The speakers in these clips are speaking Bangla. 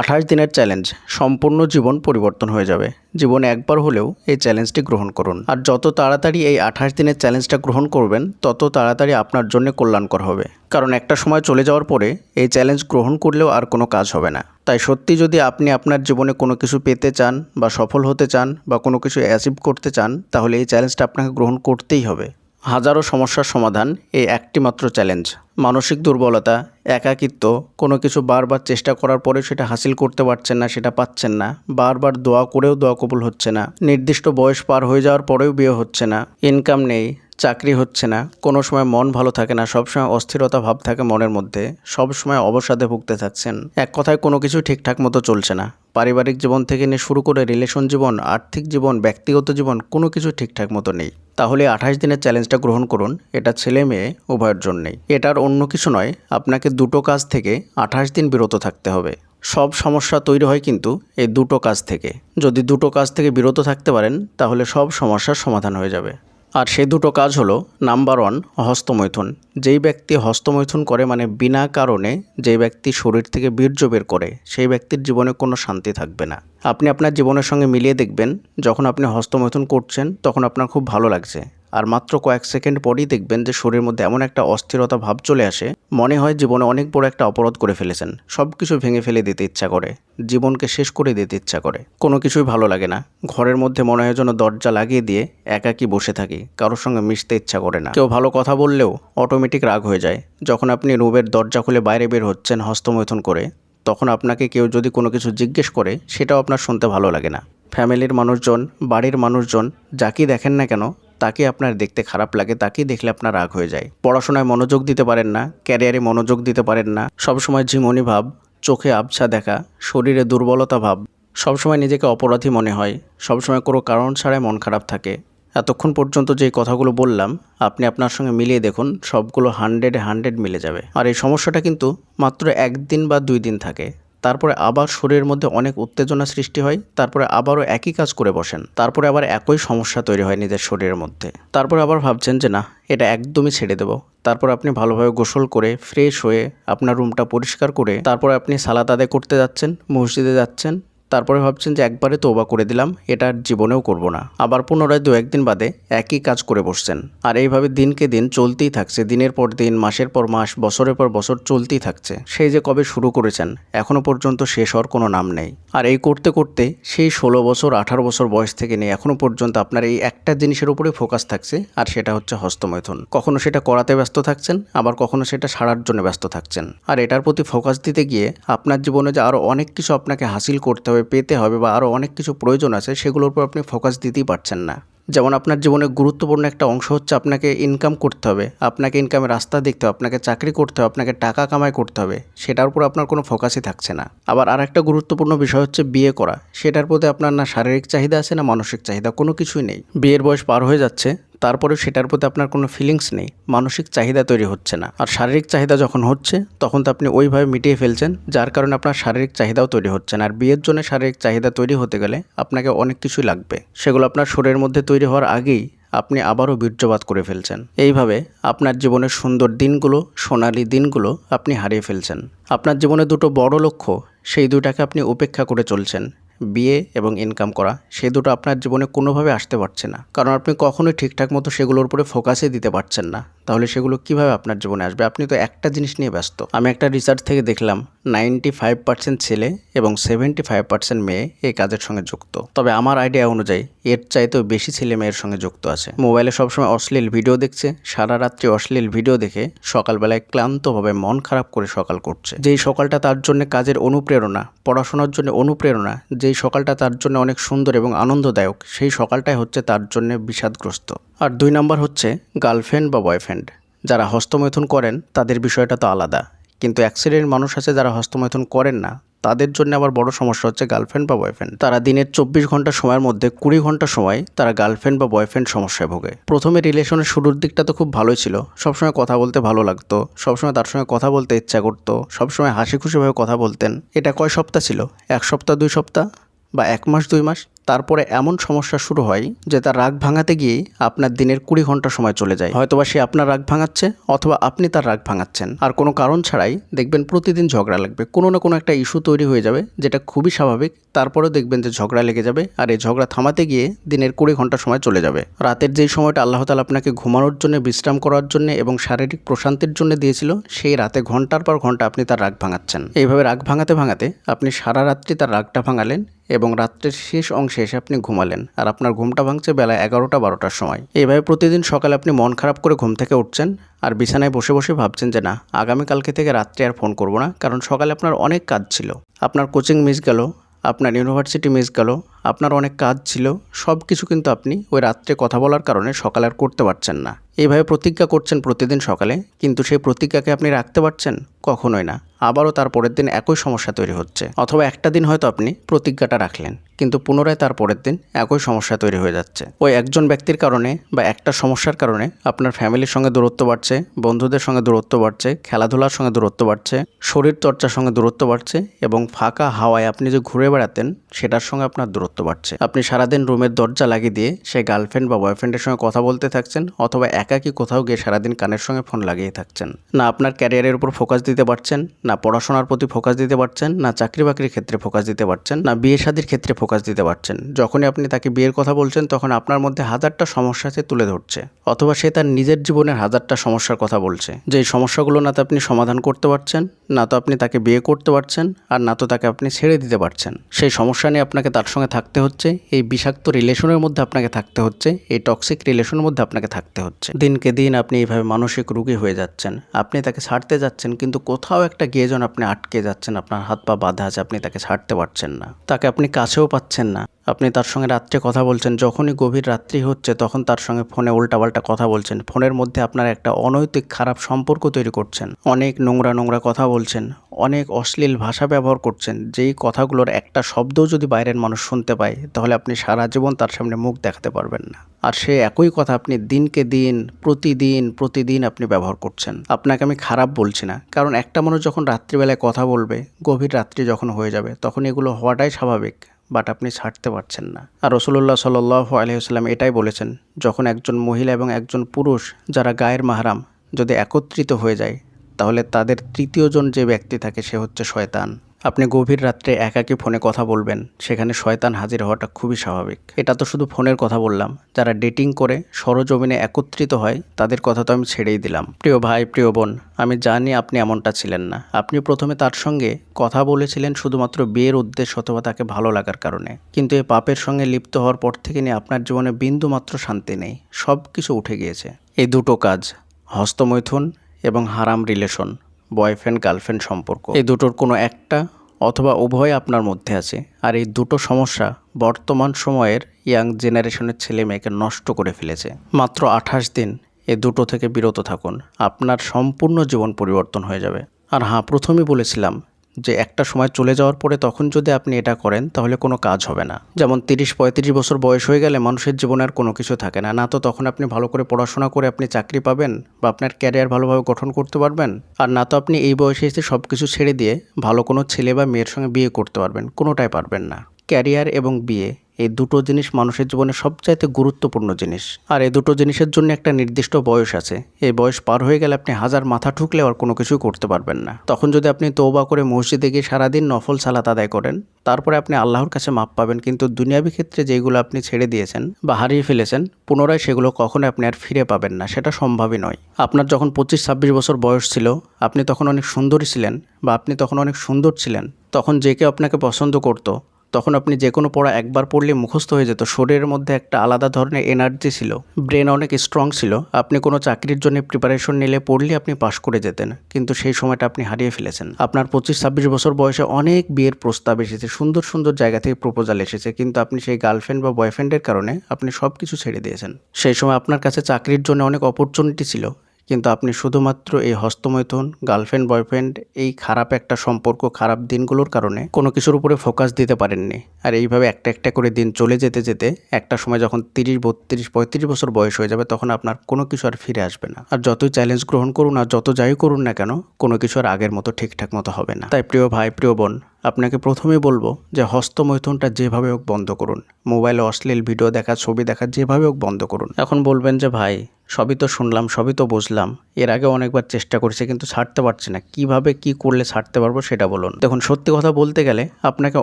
আঠাশ দিনের চ্যালেঞ্জ সম্পূর্ণ জীবন পরিবর্তন হয়ে যাবে। জীবনে একবার হলেও এই চ্যালেঞ্জটি গ্রহণ করুন। আর যত তাড়াতাড়ি এই আঠাশ দিনের চ্যালেঞ্জটা গ্রহণ করবেন, তত তাড়াতাড়ি আপনার জন্য কল্যাণকর হবে। কারণ একটা সময় চলে যাওয়ার পরে এই চ্যালেঞ্জ গ্রহণ করলেও আর কোনো কাজ হবে না। তাই সত্যি যদি আপনি আপনার জীবনে কোনো কিছু পেতে চান, বা সফল হতে চান, বা কোনো কিছু অ্যাচিভ করতে চান, তাহলে এই চ্যালেঞ্জটা আপনাকে গ্রহণ করতেই হবে। হাজারো সমস্যার সমাধান এই একটি মাত্র চ্যালেঞ্জ মানসিক দুর্বলতা, একাকিত্ব, কোনো কিছু বারবার চেষ্টা করার পরে সেটা হাসিল করতে পারছেন না, সেটা পাচ্ছেন না। বারবার দোয়া করেও দোয়া কবুল হচ্ছে না। নির্দিষ্ট বয়স পার হয়ে যাওয়ার পরেও বিয়ে হচ্ছে না। ইনকাম নেই, চাকরি হচ্ছে না। কোনো সময় মন ভালো থাকে না, সবসময় অস্থিরতা ভাব থাকে মনের মধ্যে। সব সময় অবসাদে ভুগতে থাকছেন এক কথায় কোনো কিছু ঠিকঠাক মতো চলছে না। পারিবারিক জীবন থেকে নিয়ে শুরু করে রিলেশন জীবন, আর্থিক জীবন, ব্যক্তিগত জীবন, কোনো কিছু ঠিকঠাক মতো নেই। তাহলে আঠাশ দিনের চ্যালেঞ্জটা গ্রহণ করুন। এটা ছেলে মেয়ে উভয়ের জন্যেই। এটার অন্য কিছু নয়, আপনাকে দুটো কাজ থেকে আঠাশ দিন বিরত থাকতে হবে। সব সমস্যা তৈরি হয় কিন্তু এই দুটো কাজ থেকে। যদি দুটো কাজ থেকে বিরত থাকতে পারেন, তাহলে সব সমস্যার সমাধান হয়ে যাবে। আর সেই দুটো কাজ হলো, নাম্বার ওয়ান, হস্তমৈথুন। যেই ব্যক্তি হস্তমৈথুন করে মানে বিনা কারণে যেই ব্যক্তি শরীর থেকে বীর্য বের করে, সেই ব্যক্তির জীবনে কোনো শান্তি থাকবে না। আপনি আপনার জীবনের সঙ্গে মিলিয়ে দেখবেন, যখন আপনি হস্তমৈথুন করছেন, তখন আপনার খুব ভালো লাগছে। আর মাত্র কয়েক সেকেন্ড পরেই দেখবেন যে শরীরের মধ্যে এমন একটা অস্থিরতা ভাব চলে আসে, মনে হয় জীবনে অনেক বড় একটা অপরাধ করে ফেলেছেন। সব কিছু ভেঙে ফেলে দিতে ইচ্ছা করে, জীবনকে শেষ করে দিতে ইচ্ছা করে। কোনো কিছুই ভালো লাগে না। ঘরের মধ্যে মনে হয় যেন দরজা লাগিয়ে দিয়ে একাকি বসে থাকি, কারোর সঙ্গে মিশতে ইচ্ছা করে না। কেউ ভালো কথা বললেও অটোমেটিক রাগ হয়ে যায়। যখন আপনি রুমের দরজা খুলে বাইরে বের হচ্ছেন হস্তমৈথুন করে, তখন আপনাকে কেউ যদি কোনো কিছু জিজ্ঞেস করে, সেটাও আপনার শুনতে ভালো লাগে না। ফ্যামিলির মানুষজন, বাড়ির মানুষজন যাকেই দেখেন না কেন তাকে আপনার দেখতে খারাপ লাগে, তাকেই দেখলে আপনার রাগ হয়ে যায়। পড়াশোনায় মনোযোগ দিতে পারেন না, ক্যারিয়ারে মনোযোগ দিতে পারেন না, সবসময় ঝিমনি ভাব, চোখে আবছা দেখা, শরীরে দুর্বলতা ভাব, সবসময় নিজেকে অপরাধী মনে হয়, সবসময় কোনো কারণ ছাড়াই মন খারাপ থাকে। এতক্ষণ পর্যন্ত যে কথাগুলো বললাম, আপনি আপনার সঙ্গে মিলিয়ে দেখুন, সবগুলো হান্ড্রেডে হান্ড্রেড মিলে যাবে। আর এই সমস্যাটা কিন্তু মাত্র একদিন বা দুই দিন থাকে। তারপরে আবার শরীরের মধ্যে অনেক উত্তেজনা সৃষ্টি হয়, তারপরে আবারও একই কাজ করে বসেন, তারপরে আবার একই সমস্যা তৈরি হয় নিজের শরীরের মধ্যে। তারপরে আবার ভাবছেন যে, না, এটা একদমই ছেড়ে দেবো। তারপর আপনি ভালোভাবে গোসল করে ফ্রেশ হয়ে আপনার রুমটা পরিষ্কার করে তারপরে আপনি সালাদ আদায় করতে যাচ্ছেন, মসজিদে যাচ্ছেন তারপরে ভাবছেন যে একবারে তোবা করে দিলাম, এটা জীবনেও করব না। আবার পুনরায় দু একদিন বাদে একই কাজ করে বসছেন। আর এইভাবে দিনকে দিন চলতেই থাকছে। দিনের পর দিন, মাসের পর মাস, বছরের পর বছর চলতেই থাকছে। সেই যে কবে শুরু করেছেন, এখনও পর্যন্ত শেষ হওয়ার কোনো নাম নেই। আর এই করতে করতে সেই ষোলো বছর, আঠারো বছর বয়স থেকে নিয়ে এখনও পর্যন্ত আপনার এই একটা জিনিসের উপরে ফোকাস থাকছে, আর সেটা হচ্ছে হস্তমৈথুন। কখনো সেটা করাতে ব্যস্ত থাকছেন, আবার কখনো সেটা সারার জন্য ব্যস্ত থাকছেন। আর এটার প্রতি ফোকাস দিতে গিয়ে আপনার জীবনে যে আরও অনেক কিছু আপনাকে হাসিল করতে হবে পেতে হবে বা আরও অনেক কিছু প্রয়োজন আছে, সেগুলোর উপর আপনি ফোকাস দিতেই পারছেন না। যেমন আপনার জীবনে গুরুত্বপূর্ণ একটা অংশ হচ্ছে আপনাকে ইনকাম করতে হবে, আপনাকে ইনকামের রাস্তা দেখতে হবে, আপনাকে চাকরি করতে হবে, আপনাকে টাকা কামাই করতে হবে, সেটার উপর আপনার কোনো ফোকাসই থাকছে না। আবার আর একটা গুরুত্বপূর্ণ বিষয় হচ্ছে বিয়ে করা, সেটার প্রতি আপনার না শারীরিক চাহিদা আছে, না মানসিক চাহিদা, কোনো কিছুই নেই। বিয়ের বয়স পার হয়ে যাচ্ছে তারপরে সেটার প্রতি আপনার কোনো ফিলিংস নেই, মানসিক চাহিদা তৈরি হচ্ছে না। আর শারীরিক চাহিদা যখন হচ্ছে, তখন তো আপনি ওইভাবে মিটিয়ে ফেলছেন, যার কারণে আপনার শারীরিক চাহিদাও তৈরি হচ্ছে না। আর বিয়ের জন্য শারীরিক চাহিদা তৈরি হতে গেলে আপনাকে অনেক কিছুই লাগবে। সেগুলো আপনার শরীরের মধ্যে তৈরি হওয়ার আগেই আপনি আবারও বীর্যপাত করে ফেলছেন। এইভাবে আপনার জীবনের সুন্দর দিনগুলো, সোনালি দিনগুলো আপনি হারিয়ে ফেলছেন। আপনার জীবনে দুটো বড় লক্ষ্য, সেই দুটাকে আপনি উপেক্ষা করে চলছেন। বিয়ে এবং ইনকাম করা, সে দুটো আপনার জীবনে কোনোভাবে আসতে পারছে না। কারণ আপনি কখনোই ঠিকঠাক মতো সেগুলোর উপরে ফোকাসই দিতে পারছেন না। তাহলে সেগুলো কীভাবে আপনার জীবনে আসবে? আপনি তো একটা জিনিস নিয়ে ব্যস্ত। আমি একটা রিসার্চ থেকে দেখলাম নাইনটি ফাইভ পার্সেন্ট ছেলে এবং সেভেন্টি ফাইভ পার্সেন্ট মেয়ে এই কাজের সঙ্গে যুক্ত। তবে আমার আইডিয়া অনুযায়ী, এর চাইতেও বেশি ছেলে মেয়ের সঙ্গে যুক্ত আছে। মোবাইলে সবসময় অশ্লীল ভিডিও দেখছে, সারা রাত্রি অশ্লীল ভিডিও দেখে সকালবেলায় ক্লান্তভাবে মন খারাপ করে সকাল করছে। যেই সকালটা তার জন্য কাজের অনুপ্রেরণা, পড়াশোনার জন্য অনুপ্রেরণা যেই সকালটা তার জন্য অনেক সুন্দর এবং আনন্দদায়ক। সেই সকালটাই হচ্ছে তার জন্য বিষাদগ্রস্ত। আর দুই নাম্বার হচ্ছে গার্লফ্রেন্ড বা বয়ফ্রেন্ড। যারা হস্তমৈথুন করেন, তাদের বিষয়টা তো আলাদা। কিন্তু অ্যাক্সিডেন্ট মানুষ আছে যারা হস্তমৈথুন করেন না তাদের জন্য আবার বড় সমস্যা হচ্ছে গার্লফ্রেন্ড বা বয়ফ্রেন্ড তারা দিনের চব্বিশ ঘণ্টা সময়ের মধ্যে কুড়ি ঘণ্টা সময় তারা গার্লফ্রেন্ড বা বয়ফ্রেন্ড সমস্যায় ভোগে। প্রথমে রিলেশনের শুরুর দিকটা তো খুব ভালোই ছিল। সবসময় কথা বলতে ভালো লাগতো, সবসময় তার সঙ্গে কথা বলতে ইচ্ছা করতো, সবসময় হাসি খুশিভাবে কথা বলতেন। এটা কয় সপ্তাহ ছিল? এক সপ্তাহ, দুই সপ্তাহ বা এক মাস, দুই মাস? তারপরে এমন সমস্যা শুরু হয় যে তার রাগ ভাঙাতে গিয়েই আপনার দিনের কুড়ি ঘণ্টা সময় চলে যায়। হয়তোবা সে আপনার রাগ ভাঙাচ্ছে অথবা আপনি তার রাগ ভাঙাচ্ছেন। আর কোনো কারণ ছাড়াই দেখবেন প্রতিদিন ঝগড়া লাগবে। কোনো না কোনো একটা ইস্যু তৈরি হয়ে যাবে যেটা খুবই স্বাভাবিক। তারপরেও দেখবেন যে ঝগড়া লেগে যাবে আর এই ঝগড়া থামাতে গিয়ে দিনের কুড়ি ঘণ্টা সময় চলে যাবে। রাতের যেই সময়টা আল্লাহ তালা আপনাকে ঘুমানোর জন্য, বিশ্রাম করার জন্য এবং শারীরিক প্রশান্তির জন্য দিয়েছিল, সেই রাতে ঘণ্টার পর ঘণ্টা আপনি তার রাগ ভাঙাচ্ছেন। এইভাবে রাগ ভাঙাতে ভাঙাতে আপনি সারা রাত্রি তার রাগটা ভাঙালেন এবং রাত্রের শেষ অংশে এসে আপনি ঘুমালেন। আর আপনার ঘুমটা ভাঙছে বেলা এগারোটা বারোটার সময়। এইভাবে প্রতিদিন সকালে আপনি মন খারাপ করে ঘুম থেকে উঠছেন আর বিছানায় বসে বসে ভাবছেন যে, না, আগামীকালকে থেকে রাত্রে আর ফোন করব না। কারণ সকালে আপনার অনেক কাজ ছিল। আপনার কোচিং মিস গেল, আপনার ইউনিভার্সিটি মিস গেল আপনার অনেক কাজ ছিল, সব কিছু কিন্তু আপনি ওই রাত্রে কথা বলার কারণে সকালে আর করতে পারছেন না। এইভাবে প্রতিজ্ঞা করছেন প্রতিদিন সকালে, কিন্তু সেই প্রতিজ্ঞাকে আপনি রাখতে পারছেন কখনোই না। আবারও তার পরের দিন একই সমস্যা তৈরি হচ্ছে। অথবা একটা দিন হয়তো আপনি প্রতিজ্ঞাটা রাখলেন, কিন্তু পুনরায় তার পরের দিন একই সমস্যা তৈরি হয়ে যাচ্ছে। ওই একজন ব্যক্তির কারণে বা একটা সমস্যার কারণে আপনার ফ্যামিলির সঙ্গে দূরত্ব বাড়ছে, বন্ধুদের সঙ্গে দূরত্ব বাড়ছে, খেলাধুলার সঙ্গে দূরত্ব বাড়ছে শরীর চর্চার সঙ্গে দূরত্ব বাড়ছে এবং ফাঁকা হাওয়ায় আপনি যে ঘুরে বেড়াতেন, সেটার সঙ্গে আপনার দূরত্ব বাড়ছে। আপনি সারাদিন রুমের দরজা লাগিয়ে দিয়ে সে গার্লফ্রেন্ড বা বয়ফ্রেন্ডের সঙ্গে কথা বলতে থাকছেন অথবা একাকি কোথাও গিয়ে সারাদিন কানের সঙ্গে ফোন লাগিয়ে থাকছেন। না আপনার ক্যারিয়ারের উপর ফোকাস দিতে পারছেন, না পড়াশোনার প্রতি ফোকাস দিতে পারছেন, না চাকরি বাকরির ক্ষেত্রে ফোকাস দিতে পারছেন, না বিয়ে শাদির ক্ষেত্রে ফোকাস দিতে পারছেন। যখনই আপনি তাকে বিয়ের কথা বলছেন তখন আপনার মধ্যে হাজারটা সমস্যা সে তুলে ধরছে। অথবা সে তার নিজের জীবনের হাজারটা সমস্যার কথা বলছে। যে সমস্যাগুলো না তো আপনি সমাধান করতে পারছেন, না তো আপনি তাকে বিয়ে করতে পারছেন, আর না তো তাকে আপনি ছেড়ে দিতে পারছেন। সেই সমস্যা নিয়ে আপনাকে তার সঙ্গে থাকতে হচ্ছে, এই বিষাক্ত রিলেশনের মধ্যে আপনাকে থাকতে হচ্ছে, এই টক্সিক রিলেশনের মধ্যে আপনাকে থাকতে হচ্ছে। দিনকে দিন আপনি এইভাবে মানসিক রুগী হয়ে যাচ্ছেন, আপনি তাকে ছাড়তে যাচ্ছেন, কিন্তু কোথাও একটা গিয়ে যেন আপনি আটকে যাচ্ছেন, আপনার হাত পা বাঁধা আছে, আপনি তাকে ছাড়তে পারছেন না। তাকে আপনি কাছেও পাচ্ছেন না। আপনি তার সঙ্গে রাত্রে কথা বলছেন, যখনই গভীর রাত্রি হচ্ছে, তখন তার সঙ্গে ফোনে উল্টাপাল্টা কথা বলছেন। ফোনের মধ্যে আপনার একটা অনৈতিক খারাপ সম্পর্ক তৈরি করছেন। অনেক নোংরা নোংরা কথা বলছেন, অনেক অশ্লীল ভাষা ব্যবহার করছেন, যেই কথাগুলোর একটা শব্দও যদি বাইরের মানুষ শুনতে পায়, তাহলে আপনি সারা জীবন তার সামনে মুখ দেখাতে পারবেন না। আর সে একই কথা আপনি দিনকে দিন, প্রতিদিন প্রতিদিন আপনি ব্যবহার করছেন। আপনাকে আমি খারাপ বলছি না, কারণ একটা মানুষ যখন রাত্রিবেলায় কথা বলবে, গভীর রাত্রি যখন হয়ে যাবে, তখন এগুলো হওয়াটাই স্বাভাবিক। বাট আপনি ছাড়তে পারছেন না। আর রসুল্লাহ সাল্লাহ আলহিহাস্লাম এটাই বলেছেন, যখন একজন মহিলা এবং একজন পুরুষ যারা গায়ের মাহারাম যদি একত্রিত হয়ে যায়, তাহলে তাদের তৃতীয়জন যে ব্যক্তি থাকে সে হচ্ছে শয়তান। আপনি গভীর রাত্রে একাকী ফোনে কথা বলবেন, সেখানে শয়তান হাজির হওয়াটা খুবই স্বাভাবিক। এটা তো শুধু ফোনের কথা বললাম, যারা ডেটিং করে সরজমিনে একত্রিত হয়, তাদের কথা তো আমি ছেড়েই দিলাম। প্রিয় ভাই, প্রিয় বোন, আমি জানি আপনি এমনটা ছিলেন না। আপনি প্রথমে তার সঙ্গে কথা বলেছিলেন শুধুমাত্র বিয়ের উদ্দেশ্য অথবা তাকে ভালো লাগার কারণে। কিন্তু এই পাপের সঙ্গে লিপ্ত হওয়ার পর থেকে নিয়ে আপনার জীবনে বিন্দু মাত্র শান্তি নেই সব কিছু উঠে গিয়েছে। এই দুটো কাজ, হস্তমৈথুন এবং হারাম রিলেশন। বয়ফ্রেন্ড গার্লফ্রেন্ড সম্পর্ক। এই দুটোর কোনো একটা অথবা উভয় আপনার মধ্যে আছে। আর এই দুটো সমস্যা বর্তমান সময়ের ইয়াং জেনারেশনের ছেলে মেয়েকে নষ্ট করে ফেলেছে। মাত্র আঠাশ দিন এ দুটো থেকে বিরত থাকুন। আপনার সম্পূর্ণ জীবন পরিবর্তন হয়ে যাবে। আর হ্যাঁ প্রথমেই বলেছিলাম যে একটা সময় চলে যাওয়ার পরে তখন যদি আপনি এটা করেন, তাহলে কোনো কাজ হবে না। যেমন তিরিশ পঁয়ত্রিশ বছর বয়স হয়ে গেলে মানুষের জীবনে আর কোনো কিছু থাকে না। না তো তখন আপনি ভালো করে পড়াশোনা করে আপনি চাকরি পাবেন বা আপনার ক্যারিয়ার ভালোভাবে গঠন করতে পারবেন। আর না তো আপনি এই বয়সে এসে সব কিছু ছেড়ে দিয়ে ভালো কোনো ছেলে বা মেয়ের সঙ্গে বিয়ে করতে পারবেন। কোনোটাই পারবেন না। ক্যারিয়ার এবং বিয়ে এই দুটো জিনিস মানুষের জীবনে সবচাইতে গুরুত্বপূর্ণ জিনিস। আর এই দুটো জিনিসের জন্য একটা নির্দিষ্ট বয়স আছে। এই বয়স পার হয়ে গেলে আপনি হাজার মাথা ঠুকলে আর কোনো কিছুই করতে পারবেন না। তখন যদি আপনি তৌবা করে মসজিদে গিয়ে সারাদিন নফল সালাত আদায় করেন, তারপরে আপনি আল্লাহর কাছে মাপ পাবেন। কিন্তু দুনিয়াবি ক্ষেত্রে যেগুলো আপনি ছেড়ে দিয়েছেন বা হারিয়ে ফেলেছেন, পুনরায় সেগুলো কখনো আপনি আর ফিরে পাবেন না। সেটা সম্ভবই নয়। আপনার যখন পঁচিশ ছাব্বিশ বছর বয়স ছিল, আপনি তখন অনেক সুন্দরী ছিলেন বা আপনি তখন অনেক সুন্দর ছিলেন, তখন যে কেউ আপনাকে পছন্দ করতো তখন আপনি যে কোনো পড়া একবার পড়লে মুখস্থ হয়ে যেত। শরীরের মধ্যে একটা আলাদা ধরনের এনার্জি ছিল। ব্রেন অনেক স্ট্রং ছিল। আপনি কোনো চাকরির জন্য প্রিপারেশন নিলে পড়লে আপনি পাশ করে যেতেন। কিন্তু সেই সময়টা আপনি হারিয়ে ফেলেছেন। আপনার পঁচিশ, ছাব্বিশ বছর বয়সে অনেক বিয়ের প্রস্তাব এসেছে। সুন্দর সুন্দর জায়গা থেকে প্রপোজাল এসেছে। কিন্তু আপনি সেই গার্লফ্রেন্ড বা বয়ফ্রেন্ডের কারণে আপনি সব কিছু ছেড়ে দিয়েছেন। সেই সময় আপনার কাছে চাকরির জন্য অনেক অপরচুনিটি ছিল। কিন্তু আপনি শুধুমাত্র এই হস্তমৈথুন, গার্লফ্রেন্ড, বয়ফ্রেন্ড এই খারাপ একটা সম্পর্ক, খারাপ দিনগুলোর কারণে কোনো কিছুর উপরে ফোকাস দিতে পারেননি। আর এইভাবে একটা একটা করে দিন চলে যেতে যেতে একটা সময় যখন তিরিশ, বত্রিশ, পঁয়ত্রিশ বছর বয়স হয়ে যাবে তখন আপনার কোনো কিছু আর ফিরে আসবে না। আর যতই চ্যালেঞ্জ গ্রহণ করুন আর যত যাই করুন না কেন, কোনো কিছু আর আগের মতো ঠিকঠাক মতো হবে না। তাই প্রিয় ভাই, প্রিয় বোন, আপনাকে প্রথমেই বলব যে হস্তমৈথুনটা যেভাবে হোক বন্ধ করুন। মোবাইলে, অশ্লীল, ভিডিও দেখা, ছবি দেখা যেভাবে হোক বন্ধ করুন। এখন বলবেন যে ভাই সবই তো শুনলাম, সবই তো বুঝলাম। এর আগে অনেকবার চেষ্টা করেছি কিন্তু ছাড়তে পারছি না। কীভাবে কি করলে ছাড়তে পারব সেটা বলুন। দেখুন, সত্যি কথা বলতে গেলে আপনাকে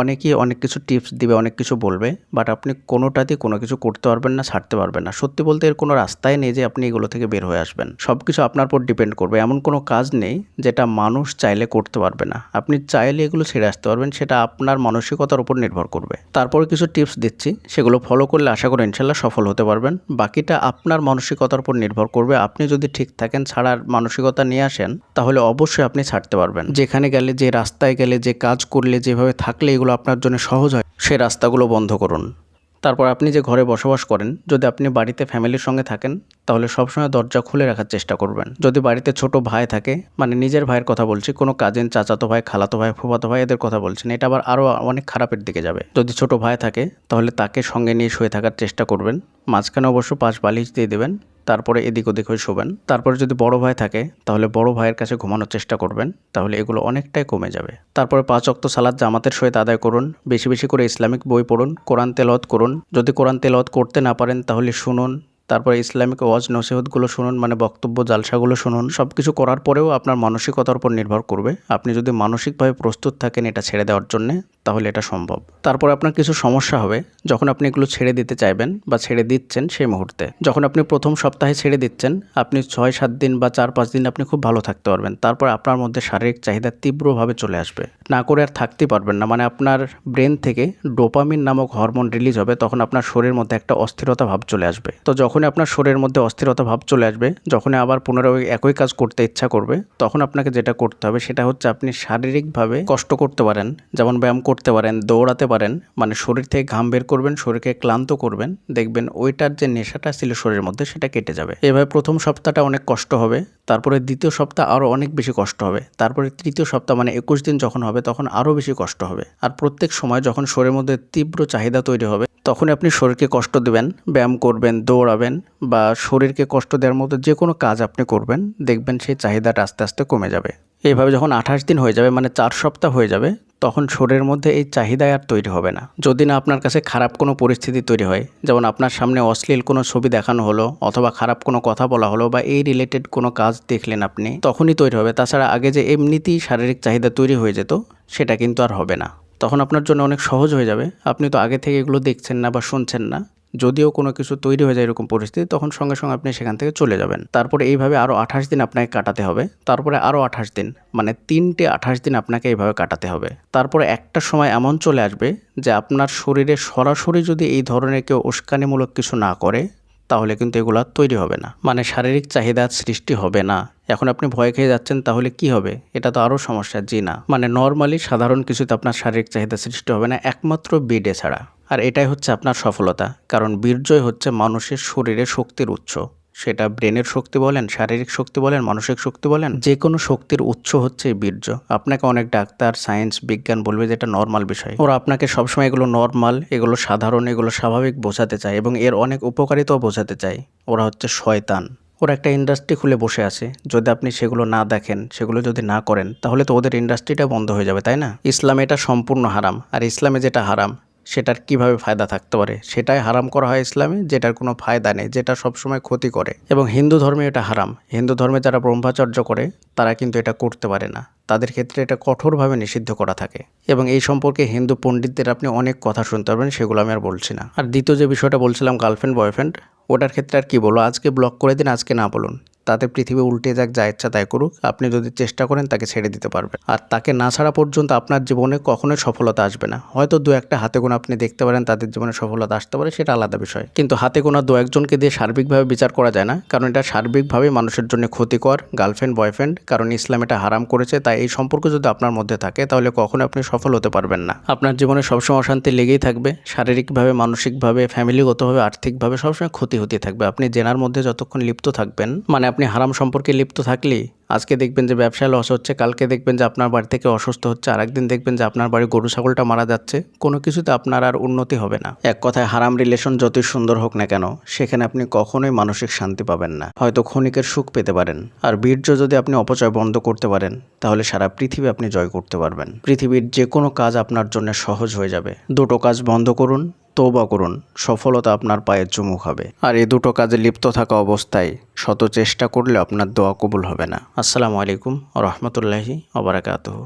অনেকেই অনেক কিছু টিপস দিবে, অনেক কিছু বলবে বাট আপনি কোনোটাতেই কোনো কিছু করতে পারবেন না, ছাড়তে পারবেন না। সত্যি বলতে এর কোনো রাস্তায় নেই যে আপনি এগুলো থেকে বের হয়ে আসবেন। সব কিছু আপনার উপর ডিপেন্ড করবে। এমন কোনো কাজ নেই যেটা মানুষ চাইলে করতে পারবে না। আপনি চাইলে এগুলো ছেড়ে আসতে পারবেন, সেটা আপনার মানসিকতার উপর নির্ভর করবে। তারপরে কিছু টিপস দিচ্ছি, সেগুলো ফলো করলে আশা করি ইনশাল্লাহ সফল হতে পারবেন। বাকিটা আপনার মানসিকতার নির্ভর করবে। আপনি যদি ঠিক থাকেন, ছাড়ার মানসিকতা নিয়ে আসেন, তাহলে অবশ্যই আপনি ছাড়তে পারবেন। যেখানে গেলে, যে রাস্তায় গেলে, যে কাজ করলে, যেভাবে থাকলে এগুলো আপনার জন্য সহজ হয়, সেই রাস্তাগুলো বন্ধ করুন। তারপর আপনি যে ঘরে বসবাস করেন, যদি আপনি বাড়িতে ফ্যামিলির সঙ্গে থাকেন, তাহলে সবসময় দরজা খুলে রাখার চেষ্টা করবেন। যদি বাড়িতে ছোট ভাই থাকে মানে নিজের ভাইয়ের কথা বলছি, কোনো কাজিন, চাচাতো ভাই, খালাতো ভাই, ফুফাতো ভাই, এদের কথা বলছেন এটা আবার আরও অনেক খারাপের দিকে যাবে। যদি ছোট ভাই থাকে, তাহলে তাকে সঙ্গে নিয়ে শুয়ে থাকার চেষ্টা করবেন। মাঝখানে অবশ্য পাশ বালিশ দিয়ে দেবেন তারপরে এদিক ওদিক হয়ে শোবেন। তারপরে যদি বড় ভাই থাকে, তাহলে বড় ভাইয়ের কাছে ঘুমানোর চেষ্টা করবেন, তাহলে এগুলো অনেকটাই কমে যাবে। তারপরে পাঁচ অক্ত সালাদ জামাতের সহিত আদায় করুন, বেশি বেশি করে ইসলামিক বই পড়ুন, কোরআন তেলত করুন। যদি কোরআন তেলত করতে না পারেন, তাহলে শুনুন তারপরে ইসলামিক ওয়াজ, নসিহতগুলো শুনুন মানে বক্তব্য, জালসাগুলো শুনুন সব কিছু করার পরেও আপনার মানসিকতার উপর নির্ভর করবে। আপনি যদি মানসিকভাবে প্রস্তুত থাকেন এটা ছেড়ে দেওয়ার জন্যে, তাহলে এটা সম্ভব। তারপর আপনার কিছু সমস্যা হবে, যখন আপনি এগুলো ছেড়ে দিতে চাইবেন বা ছেড়ে দিচ্ছেন সেই মুহূর্তে। যখন আপনি প্রথম সপ্তাহে ছেড়ে দিচ্ছেন, আপনি ছয়, সাত দিন বা চার, পাঁচ দিন আপনি খুব ভালো থাকতে পারবেন। তারপর আপনার মধ্যে শারীরিক চাহিদা তীব্রভাবে চলে আসবে। না করে আর থাকতে পারবেন না মানে আপনার ব্রেন থেকে ডোপামিন নামক হরমোন রিলিজ হবে, তখন আপনার শরীরের মধ্যে একটা অস্থিরতা ভাব চলে আসবে। তো যখনই আপনার শরীরের মধ্যে অস্থিরতা ভাব চলে আসবে, যখনই আবার পুনরায় একই কাজ করতে ইচ্ছা করবে, তখন আপনাকে যেটা করতে হবে সেটা হচ্ছে আপনি শারীরিকভাবে কষ্ট করতে পারেন, যেমন ব্যায়াম করতে পারেন, দৌড়াতে পারেন মানে শরীর থেকে ঘাম বের করবেন, শরীরকে ক্লান্ত করবেন, দেখবেন ওইটার যে নেশাটা ছিল শরীরের মধ্যে সেটা কেটে যাবে। এভাবে প্রথম সপ্তাহটা অনেক কষ্ট হবে, তারপরে দ্বিতীয় সপ্তাহ আরও অনেক বেশি কষ্ট হবে, তারপরে তৃতীয় সপ্তাহ মানে একুশ দিন যখন হবে তখন আরও বেশি কষ্ট হবে। আর প্রত্যেক সময় যখন শরীরের মধ্যে তীব্র চাহিদা তৈরি হবে তখন আপনি শরীরকে কষ্ট দেবেন, ব্যায়াম করবেন, দৌড়াবেন বা শরীরকে কষ্ট দেওয়ার মতো যে কোনো কাজ আপনি করবেন, দেখবেন সেই চাহিদাটা আস্তে আস্তে কমে যাবে। এইভাবে যখন আঠাশ দিন হয়ে যাবে মানে চার সপ্তাহ হয়ে যাবে, তখন শরীরের মধ্যে এই চাহিদা আর তৈরি হবে না। যদি না আপনার কাছে খারাপ কোনো পরিস্থিতি তৈরি হয়, যেমন আপনার সামনে অশ্লীল কোনো ছবি দেখানো হলো অথবা খারাপ কোনো কথা বলা হলো বা এই রিলেটেড কোনো কাজ দেখলেন আপনি, তখনই তৈরি হবে। তাছাড়া আগে যে এমনিতেই শারীরিক চাহিদা তৈরি হয়ে যেত, সেটা কিন্তু আর হবে না। তখন আপনার জন্য অনেক সহজ হয়ে যাবে। আপনি তো আগে থেকে এগুলো দেখছেন না বা শুনছেন না। যদিও কোনো কিছু তৈরি হয়ে যায় এরকম পরিস্থিতি, তখন সঙ্গে সঙ্গে আপনি সেখান থেকে চলে যাবেন। তারপরে এইভাবে আরও আঠাশ দিন আপনাকে কাটাতে হবে। তারপরে আরও আঠাশ দিন মানে তিনটে আঠাশ দিন আপনাকে এইভাবে কাটাতে হবে। তারপরে একটা সময় এমন চলে আসবে যে আপনার শরীরে সরাসরি যদি এই ধরনের কেউ উস্কানিমূলক কিছু না করে তাহলে কিন্তু এগুলো তৈরি হবে না। মানে শারীরিক চাহিদা সৃষ্টি হবে না। এখন আপনি ভয় খেয়ে যাচ্ছেন, তাহলে কি হবে? এটা তো আরও সমস্যা, জি না। মানে নর্মালি সাধারণ কিছুতে আপনার শারীরিক চাহিদা সৃষ্টি হবে না, একমাত্র বিডে ছাড়া। আর এটাই হচ্ছে আপনার সফলতা। কারণ বীর্যই হচ্ছে মানুষের শরীরে শক্তির উৎস। সেটা ব্রেনের শক্তি বলেন, শারীরিক শক্তি বলেন, মানসিক শক্তি বলেন। যে কোনো শক্তির উৎস হচ্ছে বীর্য। আপনাকে অনেক ডাক্তার, সায়েন্স, বিজ্ঞান বলবে যে এটা নর্মাল বিষয়। ওরা আপনাকে সবসময় এগুলো নর্মাল, এগুলো সাধারণ, এগুলো স্বাভাবিক বোঝাতে চায় এবং এর অনেক উপকারিতাও বোঝাতে চায়। ওরা হচ্ছে শয়তান। ওরা একটা ইন্ডাস্ট্রি খুলে বসে আছে। যদি আপনি সেগুলো না দেখেন, সেগুলো যদি না করেন, তাহলে তো ওদের ইন্ডাস্ট্রিটা বন্ধ হয়ে যাবে, তাই না? ইসলামে এটা সম্পূর্ণ হারাম। আর ইসলামে যেটা হারাম সেটার কীভাবে ফায়দা থাকতে পারে? সেটাই হারাম করা হয় ইসলামে, যেটার কোনো ফায়দা নেই, যেটা সবসময় ক্ষতি করে। এবং হিন্দু ধর্মে এটা হারাম। হিন্দু ধর্মে যারা ব্রহ্মচর্য করে, তারা কিন্তু এটা করতে পারে না। তাদের ক্ষেত্রে এটা কঠোরভাবে নিষিদ্ধ করা থাকে। এবং এই সম্পর্কে হিন্দু পণ্ডিতদের আপনি অনেক কথা শুনতে পারবেন, সেগুলো আমি আর বলছি না। আর দ্বিতীয় যে বিষয়টা বলছিলাম গার্লফ্রেন্ড বয়ফ্রেন্ড ওটার ক্ষেত্রে আর কি বলো আজকে ব্লক করে দিন, আজকে না বলুন। তাতে পৃথিবী উল্টে যাক, যা ইচ্ছা তাই করুক। আপনি যদি চেষ্টা করেন, তাকে ছেড়ে দিতে পারবেন। আর তাকে না ছাড়া পর্যন্ত আপনার জীবনে কখনোই সফলতা আসবে না। হয়তো দু একটা হাতে গোনা আপনি দেখতে পারেন, তাদের জীবনে সফলতা আসতে পারে, সেটা আলাদা বিষয়। কিন্তু হাতে গোনা দু একজনকে দিয়ে সার্বিকভাবে বিচার করা যায় না, কারণ এটা সার্বিকভাবে মানুষের জন্য ক্ষতিকর গার্লফ্রেন্ড বয়ফ্রেন্ড কারণ ইসলাম এটা হারাম করেছে, তাই এই সম্পর্ক যদি আপনার মধ্যে থাকে, তাহলে কখনো আপনি সফল হতে পারবেন না। আপনার জীবনে সবসময় অশান্তি লেগেই থাকবে, শারীরিকভাবে, মানসিকভাবে ফ্যামিলিগতভাবে আর্থিকভাবে সবসময় ক্ষতি হতে থাকবে। আপনি জেনার মধ্যে যতক্ষণ লিপ্ত থাকবেন মানে আপনি হারাম সম্পর্কে লিপ্ত থাকলেই আজকে দেখবেন যে ব্যবসায় লস হচ্ছে, কালকে দেখবেন যে আপনার বাড়ি থেকে অসুস্থ হচ্ছে, আরেকদিন দেখবেন যে আপনার বাড়ি গরু, ছাগলটা মারা যাচ্ছে। কোনো কিছুতে আপনার আর উন্নতি হবে না। এক কথায় হারাম রিলেশন যতই সুন্দর হোক না কেন, সেখানে আপনি কখনোই মানসিক শান্তি পাবেন না। হয়তো ক্ষণিকের সুখ পেতে পারেন। আর বীর্য যদি আপনি অপচয় বন্ধ করতে পারেন, তাহলে সারা পৃথিবী আপনি জয় করতে পারবেন। পৃথিবীর যে কোনো কাজ আপনার জন্য সহজ হয়ে যাবে। দুটো কাজ বন্ধ করুন তৌবা করুন, সফলতা আপনার পায়ে চুমু খাবে আর এ দুটো কাজে লিপ্ত থাকা অবস্থায় শত চেষ্টা করলে আপনার দোয়া কবুল হবে না। আসসালামু আলাইকুম রহমতুল্লাহি আবরাকাতহ